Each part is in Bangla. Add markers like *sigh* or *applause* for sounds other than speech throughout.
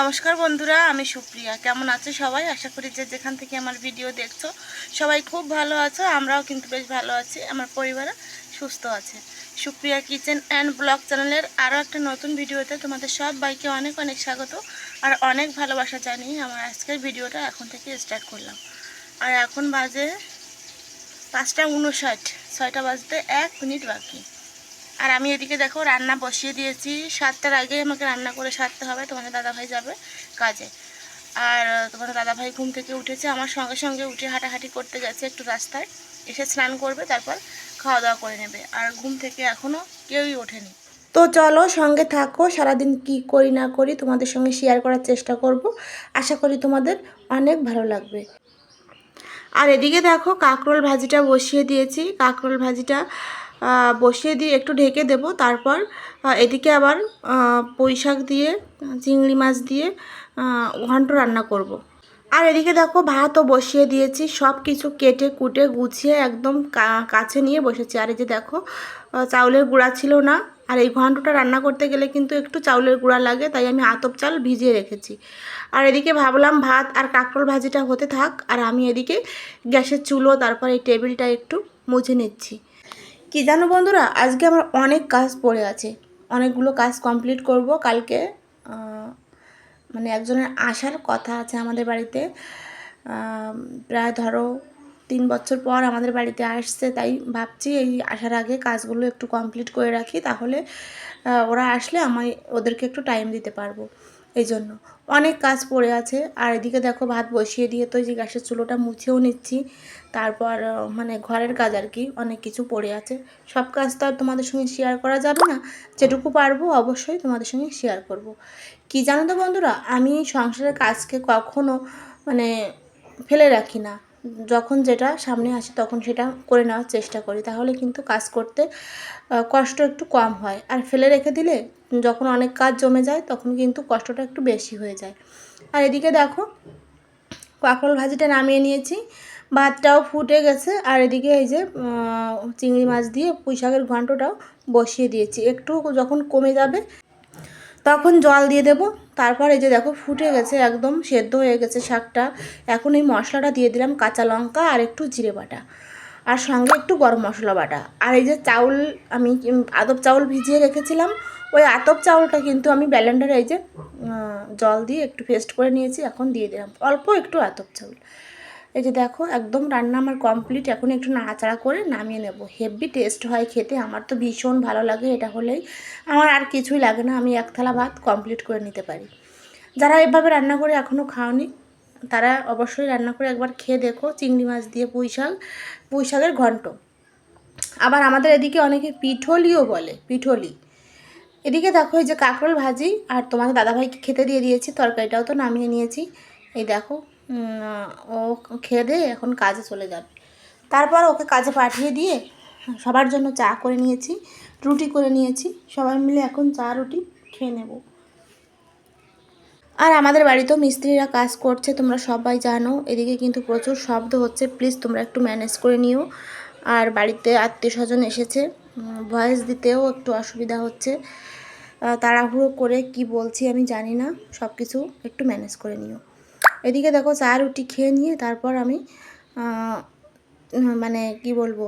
নমস্কার বন্ধুরা, আমি সুপ্রিয়া। কেমন আছো সবাই? আশা করি যে যেখান থেকে আমার ভিডিও দেখছ, সবাই খুব ভালো আছো, আমরাও কিন্তু বেশ ভালো আছি, আমার পরিবারও সুস্থ আছে। সুপ্রিয়া কিচেন অ্যান্ড ব্লগ চ্যানেলের আরও একটা নতুন ভিডিওতে তোমাদের সব বাইকে অনেক অনেক স্বাগত আর অনেক ভালোবাসা জানিয়ে আমার আজকের ভিডিওটা এখন থেকে স্টার্ট করলাম। আর এখন বাজে পাঁচটা উনষাট, ছয়টা বাজতে এক মিনিট বাকি। আর আমি এদিকে দেখো রান্না বসিয়ে দিয়েছি। সাতটার আগে আমাকে রান্না করে সারতে হবে, তোমাদের দাদাভাই যাবে কাজে। আর তোমাদের দাদাভাই ঘুম থেকে উঠেছে, আমার সঙ্গে সঙ্গে উঠে হাঁটাহাঁটি করতে গেছে একটু রাস্তায়। এসে স্নান করবে, তারপর খাওয়া দাওয়া করে নেবে। আর ঘুম থেকে এখনও কেউই ওঠেনি। তো চলো সঙ্গে থাকো, সারাদিন কি করি না করি তোমাদের সঙ্গে শেয়ার করার চেষ্টা করব। আশা করি তোমাদের অনেক ভালো লাগবে। আর এদিকে দেখো কাঁকরোল ভাজিটা বসিয়ে দিয়েছি। কাঁকরোল ভাজিটা বসিয়ে দিয়ে একটু ঢেকে দেব। তারপর এদিকে আবার আহ, পুঁই শাক দিয়ে চিংড়ি মাছ দিয়ে ঘন্ট রান্না করব। আর এদিকে দেখো ভাতও বসিয়ে দিয়েছি। সব কিছু কেটে কুটে গুছিয়ে একদম কাছে নিয়ে বসেছি। আর এই যে দেখো চাউলের গুঁড়া ছিল না। আর এই ঘন্টটা রান্না করতে গেলে কিন্তু একটু চাউলের গুঁড়া লাগে তাই আমি আতপ চাল ভিজিয়ে রেখেছি। আর এদিকে ভাবলাম ভাত আর কাঁকরোল ভাজিটা হতে থাক। আর আমি এদিকে গ্যাসের চুলো তারপর এই টেবিলটা একটু মুছে নিচ্ছি। কি জানো বন্ধুরা? আজকে আমার অনেক কাজ পড়ে আছে। অনেকগুলো কাজ কমপ্লিট করব। কালকে মানে একজনের আসার কথা আছে আমাদের বাড়িতে। প্রায় ধরো তিন বছর পর আমাদের বাড়িতে আসছে, তাই ভাবছি এই আসার আগে কাজগুলো একটু কমপ্লিট করে রাখি। তাহলে ওরা আসলে আমি ওদেরকে একটু টাইম দিতে পারব। এই জন্য অনেক কাজ পড়ে আছে। আর এদিকে দেখো ভাত বসিয়ে দিয়ে তো যে গ্যাসের চুলোটা মুছেও নিচ্ছি। তারপর মানে ঘরের কাজ আর কি, অনেক কিছু পড়ে আছে। সব কাজ তো আর তোমাদের সঙ্গে শেয়ার করা যাবে না। যেটুকু পারব অবশ্যই তোমাদের সঙ্গে শেয়ার করব। কি জানো তো বন্ধুরা? আমি সংসারের কাজকে কখনো মানে ফেলে রাখি না। যখন যেটা সামনে আসে তখন সেটা করে নেওয়ার চেষ্টা করি। তাহলে কিন্তু কাজ করতে কষ্ট একটু কম হয়। আর ফেলে রেখে দিলে যখন অনেক কাজ জমে যায় তখন কিন্তু কষ্টটা একটু বেশি হয়ে যায়। আর এদিকে দেখো কাঁকরোল ভাজিটা নামিয়ে নিয়েছি। ভাতটাও ফুটে গেছে। আর এদিকে এই যে চিংড়ি মাছ দিয়ে পুঁই শাকের ঘন্টটাও বসিয়ে দিয়েছি। একটু যখন কমে যাবে তখন জল দিয়ে দেব। তারপর এই যে দেখো ফুটে গেছে একদম, সেদ্ধ হয়ে গেছে শাকটা। এখন এই মশলাটা দিয়ে দিলাম কাঁচা লঙ্কা আর একটু জিরে বাটা। আর সঙ্গে একটু গরম মশলা বাটা। আর এই যে চাউল আমি আতপ চাউল ভিজিয়ে রেখেছিলাম। ওই আতপ চাউলটা কিন্তু আমি ব্যালেন্ডারে এই যে জল দিয়ে একটু পেস্ট করে নিয়েছি, এখন দিয়ে দিলাম। অল্প একটু আতপ চাউল। এই যে দেখো, একদম রান্না আমার কমপ্লিট এখন একটু নাড়াচাড়া করে নামিয়ে নেব। হেভি টেস্ট হয় খেতে, আমার তো ভীষণ ভালো লাগে এটা হলেই। আমার আর কিছুই লাগে না, আমি এক থালা ভাত কমপ্লিট করে নিতে পারি। যারা এভাবে রান্না করে এখনও খাওনি, তারা অবশ্যই রান্না করে একবার খেয়ে দেখো। চিংড়ি মাছ দিয়ে পুঁই শাক, পুঁই শাকের ঘন্ট। আবার আমাদের এদিকে অনেকে পিঠলিও বলে, পিঠলি। এদিকে দেখো এই যে কাঁকরোল ভাজি, আর তোমাদের দাদাভাইকে খেতে দিয়ে দিয়েছি, তরকারিটাও তো নামিয়ে নিয়েছি। এই দেখো ও খেয়ে দিয়ে এখন কাজে চলে যাবে। তারপর ওকে কাজে পাঠিয়ে দিয়ে সবার জন্য চা করে নিয়েছি, রুটি করে নিয়েছি, সবাই মিলে এখন চা, রুটি খেয়ে নেব। আর আমাদের বাড়িতেও মিস্ত্রিরা কাজ করছে, তোমরা সবাই জানো, এদিকে কিন্তু প্রচুর শব্দ হচ্ছে, প্লিজ তোমরা একটু ম্যানেজ করে নিও। আর বাড়িতে আত্মীয় স্বজন এসেছে ভয়েস দিতেও একটু অসুবিধা হচ্ছে। তাড়াহুড়ো করে কি বলছি আমি জানি না সব কিছু একটু ম্যানেজ করে নিও। এদিকে দেখো চা, রুটি খেয়ে নিয়ে তারপর আমি মানে কি বলব,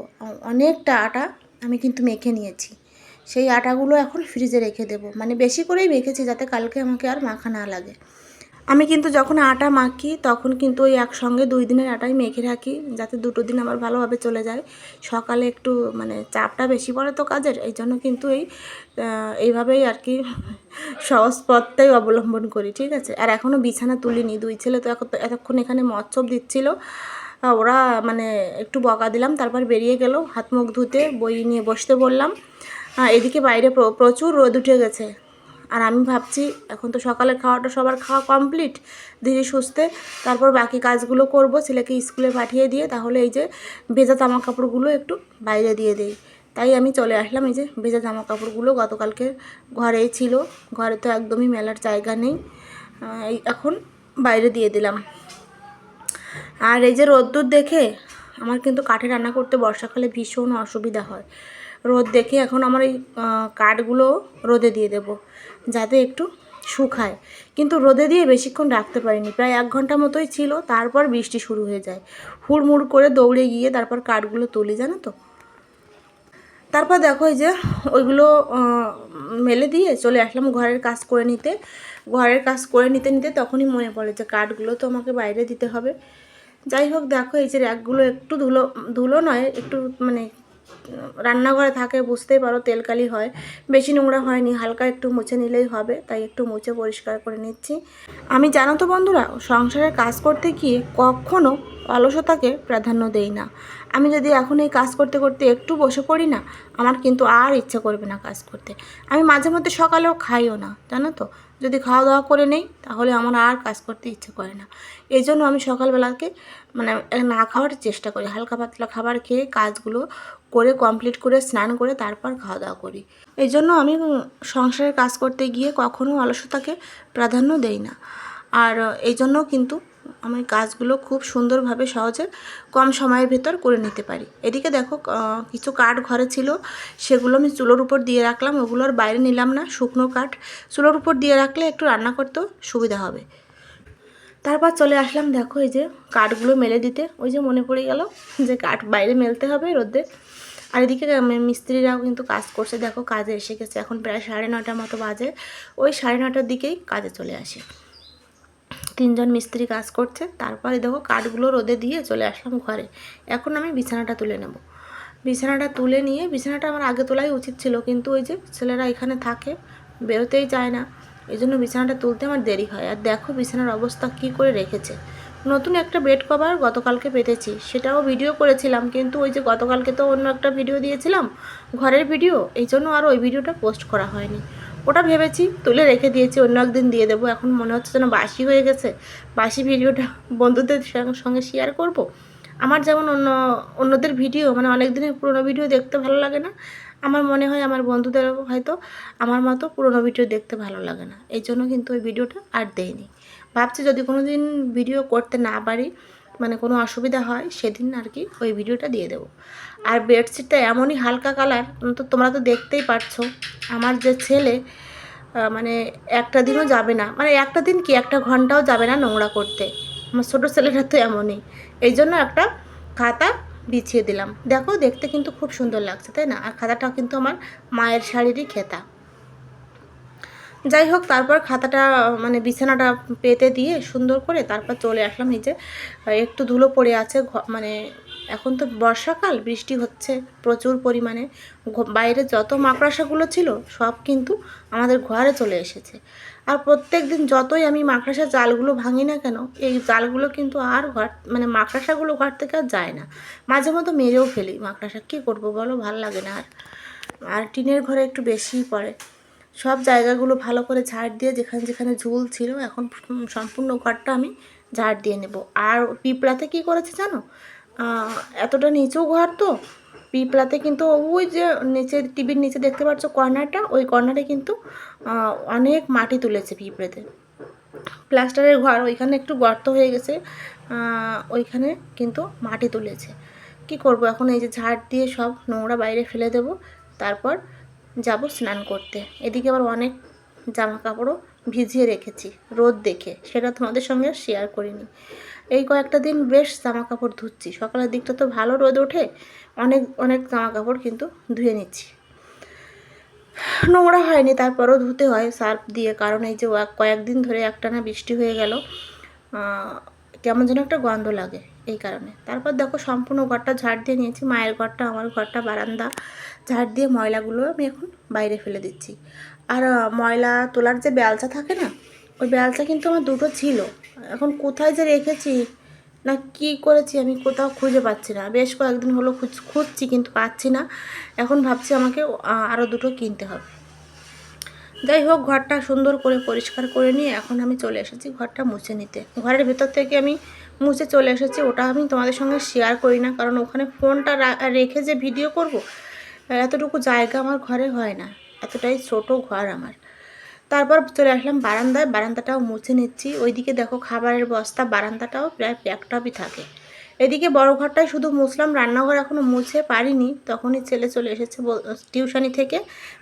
অনেকটা আটা আমি কিন্তু মেখে নিয়েছি। সেই আটাগুলো এখন ফ্রিজে রেখে দেবো। মানে বেশি করেই মেখেছি যাতে কালকে আমাকে আর মাখা না লাগে। আমি কিন্তু যখন আটা মাখি, তখন কিন্তু ওই একসঙ্গে দুই দিনের আটাই মেখে রাখি, যাতে দুটো দিন আমার ভালোভাবে চলে যায়। সকালে একটু মানে চাপটা বেশি পড়ে তো কাজের, এই জন্য কিন্তু এই এইভাবেই আর কি সহজ পথটাই অবলম্বন করি, ঠিক আছে? আর এখনও বিছানা তুলিনি, দুই ছেলে তো এতক্ষণ এখানে মৎসব দিচ্ছিল। ওরা মানে একটু বকা দিলাম, তারপর বেরিয়ে গেল, হাত মুখ ধুতে বই নিয়ে বসতে বললাম। এদিকে বাইরে প্রচুর রোদ উঠে গেছে। আর আমি ভাবছি, এখন তো সকালে খাওয়াটা সবার খাওয়া কমপ্লিট ধীরে সুস্থে। তারপর বাকি কাজগুলো করব, ছেলেকে স্কুলে পাঠিয়ে দিয়ে, তাহলে এই যে ভেজা জামা কাপড়গুলো একটু বাইরে দিয়ে দেই। তাই আমি চলে আসলাম, এই যে ভেজা জামা কাপড়গুলো গতকালকে ঘরেই ছিল। ঘরে তো একদমই মেলার জায়গা নেই। এই এখন বাইরে দিয়ে দিলাম। আর এই যে রোদ্দুর দেখে আমার কিন্তু কাঠে রান্না করতে বর্ষাকালে ভীষণ অসুবিধা হয়। রোদ দেখে এখন আমার এই কাঠগুলো রোদে দিয়ে দেব। যাতে একটু শুকায় কিন্তু রোদে দিয়ে বেশিক্ষণ রাখতে পারিনি। প্রায় এক ঘণ্টা মতোই ছিল, তারপর বৃষ্টি শুরু হয়ে যায়। হুড়মুড় করে দৌড়ে গিয়ে তারপর কাঠগুলো তুলি, জানো তো? তারপর দেখো যে ওইগুলো মেলে দিয়ে চলে আসলাম ঘরের কাজ করে নিতে। ঘরের কাজ করে নিতে নিতে তখনই মনে পড়ে যে কাঠগুলো তো আমাকে বাইরে দিতে হবে। যাই হোক, দেখো এই যে র্যাকগুলো একটু ধুলো ধুলো নয়, একটু মানে রান্নাঘরে থাকে, বুঝতেই পারো তেলকালি হয়। বেশি নোংরা হয়নি, হালকা একটু মুছে নিলেই হবে, তাই একটু মুছে পরিষ্কার করে নিচ্ছি। আমি জানো তো বন্ধুরা সংসারে কাজ করতে গিয়ে কখনো অলসতাকে প্রাধান্য দেই না। আমি যদি এখন এই কাজ করতে করতে একটু বসে পড়ি না, আমার কিন্তু আর ইচ্ছা করবে না কাজ করতে। আমি মাঝে মধ্যে সকালেও খাইও না, জানো তো? যদি খাওয়া দাওয়া করে নেই, তাহলে আমার আর কাজ করতে ইচ্ছে করে না। এই জন্য আমি সকালবেলাকে মানে না খাওয়ার চেষ্টা করি, হালকা পাতলা খাবার খেয়ে কাজগুলো করে কমপ্লিট করে স্নান করে তারপর খাওয়া দাওয়া করি। এই জন্য আমি সংসারের কাজ করতে গিয়ে কখনো অলসতাকে প্রাধান্য দেই না। আর এই জন্য কিন্তু আমি কাজগুলো খুব সুন্দরভাবে সহজে কম সময়ের ভেতর করে নিতে পারি। এদিকে দেখো কিছু কাঠ ঘরে ছিল, সেগুলো আমি চুলোর উপর দিয়ে রাখলাম ওগুলোর বাইরে নিলাম না, শুকনো কাঠ। চুলোর উপর দিয়ে রাখলে একটু রান্না করতেও সুবিধা হবে। তারপর চলে আসলাম, দেখো এই যে কাঠগুলো মেলে দিতে। ওই যে মনে পড়ে গেল *laughs* যে কাঠ বাইরে মেলতে হবে রোদে। আর এদিকে মিস্ত্রিরাও কিন্তু কাজ করছে। দেখো, কাজে এসে গেছে। এখন প্রায় সাড়ে নটার মতো বাজে। ওই সাড়ে নটার দিকেই কাজে চলে আসে। তিনজন মিস্ত্রি কাজ করছে, তারপরে দেখো কাঠগুলো রোদে দিয়ে চলে আসলাম ঘরে। এখন আমি বিছানাটা তুলে নেব। বিছানাটা তুলে নিয়ে, বিছানাটা আমার আগে তোলাই উচিত ছিল, কিন্তু ওই যে ছেলেরা এখানে থাকে, বেরোতেই চায় না। এই জন্য বিছানাটা তুলতে আমার দেরি হয়। আর দেখো বিছানার অবস্থা কী করে রেখেছে। নতুন একটা বেড কভার গতকালকে পেতেছি, সেটাও ভিডিও করেছিলাম, কিন্তু ওই যে গতকালকে তো অন্য একটা ভিডিও দিয়েছিলাম, ঘরের ভিডিও, এই জন্য আর ওই ভিডিওটা পোস্ট করা হয়নি। ওটা ভেবেছি, তুলে রেখে দিয়েছি, অন্য একদিন দিয়ে দেবো। এখন মনে হচ্ছে যেন বাসি হয়ে গেছে। বাসি ভিডিওটা *laughs* বন্ধুদের সঙ্গে- শেয়ার করব। আমার যেমন অন্য, অন্যদের ভিডিও মানে অনেক দিনের পুরোনো ভিডিও দেখতে ভালো লাগে না। আমার মনে হয় আমার বন্ধুদের হয়তো আমার মতো পুরোনো ভিডিও দেখতে ভালো লাগে না। এই জন্য কিন্তু ওই ভিডিওটা আর দেয়নি ভাবছি যদি কোনো দিন ভিডিও করতে না পারি মানে কোনো অসুবিধা হয়, সেদিন আর কি ওই ভিডিওটা দিয়ে দেবো। আর বেডশিটটা এমনই হালকা কালার তো তোমরা তো দেখতেই পারছ, আমার যে ছেলে মানে একটা দিনও যাবে না মানে একটা দিন কি, একটা ঘন্টাও যাবে না নোংরা করতে, আমার ছোটো ছেলেটা তো এমনই, এই জন্য একটা খাতা বিছিয়ে দিলাম। দেখো দেখতে কিন্তু খুব সুন্দর লাগছে, তাই না? আর খাতাটাও কিন্তু আমার মায়ের শাড়িরই খেতা। যাই হোক, তারপর খাতাটা মানে বিছানাটা পেতে দিয়ে সুন্দর করে তারপর চলে আসলাম এই যে একটু ধুলো পড়ে আছে মানে এখন তো বর্ষাকাল, বৃষ্টি হচ্ছে প্রচুর পরিমাণে। বাইরে যত মাকড়াসাগুলো ছিল, সব কিন্তু আমাদের ঘরে চলে এসেছে। আর প্রত্যেক দিন যতই আমি মাকড়াসা জালগুলো ভাঙি না কেন, এই জালগুলো কিন্তু আর ঘর মানে মাকড়াসাগুলো ঘর থেকে আর যায় না। মাঝে মধ্যে মেরেও ফেলি মাকড়াসা, কী করব বলো, ভালো লাগে না আর। আর টিনের ঘরে একটু বেশিই পড়ে। সব জায়গাগুলো ভালো করে ঝাড় দিয়ে যেখানে যেখানে ঝুল ছিল, এখন সম্পূর্ণ ঘরটা আমি ঝাড় দিয়ে নেব। আর পিঁপড়াতে কি করেছে জানো? এতটা নিচু ঘর তো, পিঁপড়াতে কিন্তু ওই যে নিচে, টিভির নিচে দেখতে পাচ্ছ কর্নারটা, ওই কর্নারে কিন্তু অনেক মাটি তুলেছে পিঁপড়েতে। প্লাস্টারের ঘর, ওইখানে একটু গর্ত হয়ে গেছে ওইখানে কিন্তু মাটি তুলেছে। কি করব এখন? এই যে ঝাড় দিয়ে সব নোংরা বাইরে ফেলে দেব, তারপর যাব স্নান করতে। এদিকে আবার অনেক জামা কাপড়ও ভিজিয়ে রেখেছি, রোদ দেখে। সেটা তোমাদের সঙ্গে শেয়ার করিনি। এই কয়েকটা দিন বেশ জামা কাপড় ধুচ্ছি। সকালের দিকটা তো ভালো রোদ ওঠে, অনেক অনেক জামা কাপড় কিন্তু ধুয়ে নিচ্ছি। নোংরা হয়নি, তারপরও ধুতে হয় সার্ফ দিয়ে, কারণ এই যে কয়েকদিন ধরে একটানা বৃষ্টি হয়ে গেল কেমন যেন একটা গন্ধ লাগে এই কারণে। তারপর দেখো সম্পূর্ণ ঘরটা ঝাড় দিয়ে নিয়েছি। মায়ের ঘরটা, আমার ঘরটা, বারান্দা ঝাড় দিয়ে ময়লাগুলো আমি এখন বাইরে ফেলে দিচ্ছি। আর ময়লা তোলার যে বেলচা থাকে না, ওই বেলচা কিন্তু আমার দুটো ছিল। এখন কোথায় যে রেখেছি, না কি করেছি আমি কোথাও খুঁজে পাচ্ছি না। বেশ কয়েকদিন হলো খুঁজ খুঁজছি কিন্তু পাচ্ছি না। এখন ভাবছি আমাকে আরও দুটো কিনতে হবে। যাই হোক, ঘরটা সুন্দর করে পরিষ্কার করে নিয়ে এখন আমি চলে এসেছি ঘরটা মুছে নিতে। ঘরের ভেতর থেকে আমি মুছে চলে এসেছি, ওটা আমি তোমাদের সঙ্গে শেয়ার করি না। কারণ ওখানে ফোনটা রেখে যে ভিডিও করব এতটুকু জায়গা আমার ঘরে হয় না। এতটাই ছোট ঘর আমার। তারপর চলে আসলাম বারান্দায়। বারান্দাটাও মুছে নিচ্ছি। ওইদিকে দেখো খাবারের বস্তা, বারান্দাটাও প্রায় প্যাকটাপই থাকে। এদিকে বড় ঘরটায় শুধু মুছলাম। রান্নাঘর এখনও মুছে পারিনি। তখনই ছেলে চলে এসেছে টিউশনি থেকে।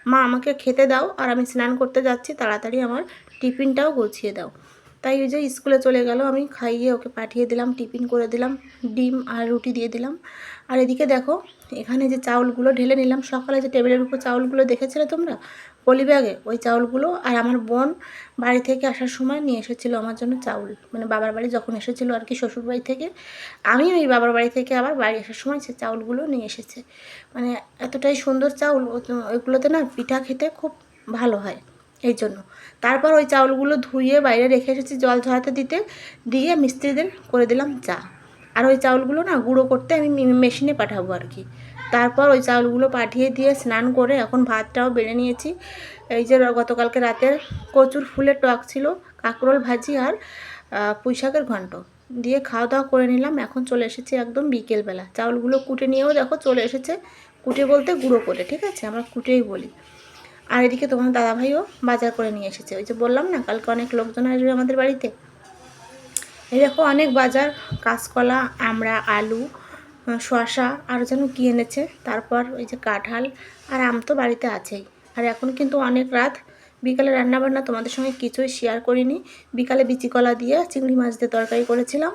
মা, আমাকে খেতে দাও। আর আমি স্নান করতে যাচ্ছি। তাড়াতাড়ি আমার টিফিনটাও গুছিয়ে দাও। তাই ওই যে স্কুলে চলে গেল, আমি খাইয়ে ওকে পাঠিয়ে দিলাম, টিফিন করে দিলাম, ডিম আর রুটি দিয়ে দিলাম। আর এদিকে দেখো, এখানে যে চাউলগুলো ঢেলে নিলাম, সকালে যে টেবিলের উপর চাউলগুলো দেখেছিলে তোমরা? পলি ব্যাগে, ওই চাউলগুলো আর আমার বোন বাড়ি থেকে আসার সময় নিয়ে এসেছিল আমার জন্য চাউল। মানে বাবার বাড়ি যখন এসেছিল আর কি শ্বশুর বাড়ি থেকে আমি ওই বাবার বাড়ি থেকে আবার বাড়ি আসার সময় সে চাউলগুলো নিয়ে এসেছে। মানে এতটাই সুন্দর চাউল ওইগুলোতে না পিঠা খেতে খুব ভালো হয়। এই জন্য। তারপর ওই চাউলগুলো ধুয়ে বাইরে রেখে এসেছি জল ঝরাতে দিতে। দিয়ে মিস্ত্রিদের করে দিলাম চা। আর ওই চাউলগুলো না গুঁড়ো করতে আমি মেশিনে পাঠাবো আর কি। তারপর ওই চাউলগুলো পাঠিয়ে দিয়ে স্নান করে এখন ভাতটাও বেড়ে নিয়েছি। এই যে গতকালকে রাতের কচুর ফুলের টক ছিল কাঁকরোল ভাজি আর আহ, পুঁই শাকের ঘন্ট। দিয়ে খাওয়া দাওয়া করে নিলাম এখন চলে এসেছি একদম বিকেলবেলা। চাউলগুলো কুটে নিয়েও দেখো চলে এসেছে। কুটে বলতে গুঁড়ো করে ঠিক আছে? আমরা কুটেই বলি। আর এদিকে তোমার দাদাভাইও বাজার করে নিয়ে এসেছে। ওই যে বললাম না, কালকে অনেক লোকজন আসবে আমাদের বাড়িতে। এই দেখো অনেক বাজার, কাঁচকলা আমরা আলু শসা, আর যেন কি এনেছে। তারপর ওই যে কাঁঠাল আর আম তো বাড়িতে আছেই। আর এখন কিন্তু অনেক রাত। বিকালে রান্নাবান্না তোমাদের সঙ্গে কিছুই শেয়ার করিনি। বিকালে বিচি কলা দিয়ে চিংড়ি মাছ দিয়ে তরকারি করেছিলাম।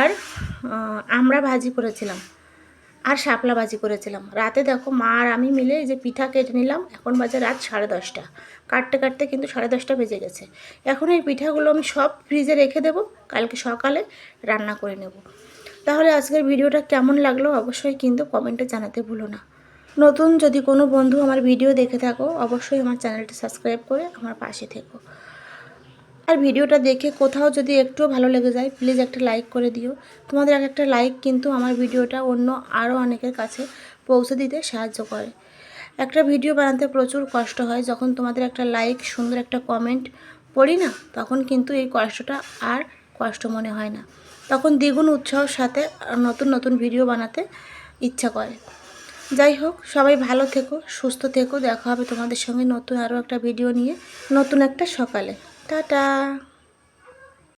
আর আমরা ভাজি করেছিলাম। আর শাপলা ভাজি করেছিলাম। রাতে দেখো মা আর আমি মিলে যে পিঠা কেটে নিলাম, এখন বাজে রাত সাড়ে দশটা। কাটতে কাটতে কিন্তু সাড়ে দশটা বেজে গেছে। এখন এই পিঠাগুলো আমি সব ফ্রিজে রেখে দেবো, কালকে সকালে রান্না করে নেব। তাহলে আজকের ভিডিওটা কেমন লাগল অবশ্যই কিন্তু কমেন্টে জানাতে ভুলো না। নতুন যদি কোনো বন্ধু আমার ভিডিও দেখে থাকো, অবশ্যই আমার চ্যানেলটি সাবস্ক্রাইব করে আমার পাশে থেকো। আর ভিডিওটা দেখে কোথাও যদি একটুও ভালো লেগে যায় প্লিজ একটা লাইক করে দিও। তোমাদের এক একটা লাইক কিন্তু আমার ভিডিওটা অন্য আরও অনেকের কাছে পৌঁছে দিতে সাহায্য করে। একটা ভিডিও বানাতে প্রচুর কষ্ট হয়, যখন তোমাদের একটা লাইক সুন্দর একটা কমেন্ট পড়ি না, তখন কিন্তু এই কষ্টটা আর কষ্ট মনে হয় না। তখন দ্বিগুণ উৎসাহর সাথে নতুন নতুন ভিডিও বানাতে ইচ্ছা করে। যাই হোক, সবাই ভালো থেকো, সুস্থ থেকো, দেখা হবে তোমাদের সঙ্গে নতুন আরও একটা ভিডিও নিয়ে, নতুন একটা সকালে। টাটা